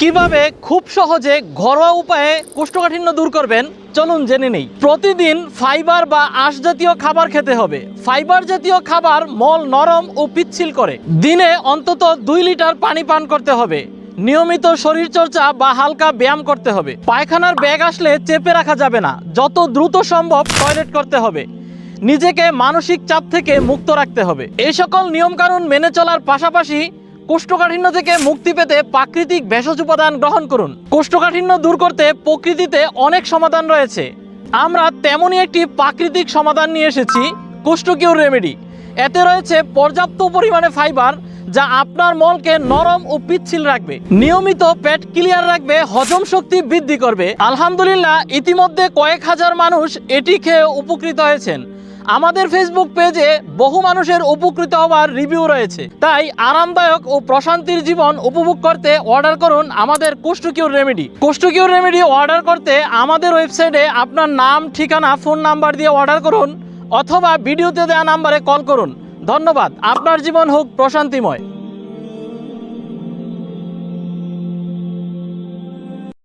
কীভাবে খুব সহজে ঘরোয়া উপায়ে কোষ্ঠকাঠিন্য দূর করবেন? চলুন জেনে নেই। প্রতিদিন ফাইবার বা আঁশ জাতীয় খাবার খেতে হবে। ফাইবার জাতীয় খাবার মল নরম ও পিচ্ছিল করে। দিনে অন্তত দুই লিটার পানি পান করতে হবে। নিয়মিত শরীরচর্চা বা হালকা ব্যায়াম করতে হবে। পায়খানার ব্যাগ আসলে চেপে রাখা যাবে না। যত দ্রুত সম্ভব টয়লেট করতে হবে। নিজেকে মানসিক চাপ থেকে মুক্ত রাখতে হবে। এই সকল নিয়মকানুন মেনে চলার পাশাপাশি কোষ্ঠকাঠিন্য থেকে মুক্তি পেতে প্রাকৃতিক ভেষজ উপাদান গ্রহণ করুন। কোষ্ঠকাঠিন্য দূর করতে প্রকৃতিতে অনেক সমাধান রয়েছে। আমরা তেমনই একটি প্রাকৃতিক সমাধান নিয়ে এসেছি কোষ্ঠকিউর রেমেডি এতে রয়েছে পর্যাপ্ত পরিমাণে ফাইবার যা আপনার মলকে নরম ও পিচ্ছিল রাখবে। নিয়মিত পেট ক্লিয়ার রাখবে, হজম শক্তি বৃদ্ধি করবে। আলহামদুলিল্লাহ, ইতিমধ্যে কয়েক হাজার মানুষ এটি খেয়ে উপকৃত হয়েছেন। আমাদের ফেসবুক পেজে বহু মানুষের উপকৃত হওয়ার রিভিউ রয়েছে। তাই আরামদায়ক ও প্রশান্তির জীবন উপভোগ করতে অর্ডার করুন আমাদের কোষ্ঠকিউর রেমেডি কোষ্ঠকিউর রেমেডি অর্ডার করতে আমাদের ওয়েবসাইটে আপনার নাম, ঠিকানা ফোন নাম্বার দিয়ে অর্ডার করুন অথবা ভিডিওতে দেওয়া নাম্বারে কল করুন। ধন্যবাদ। আপনার জীবন হোক প্রশান্তিময়।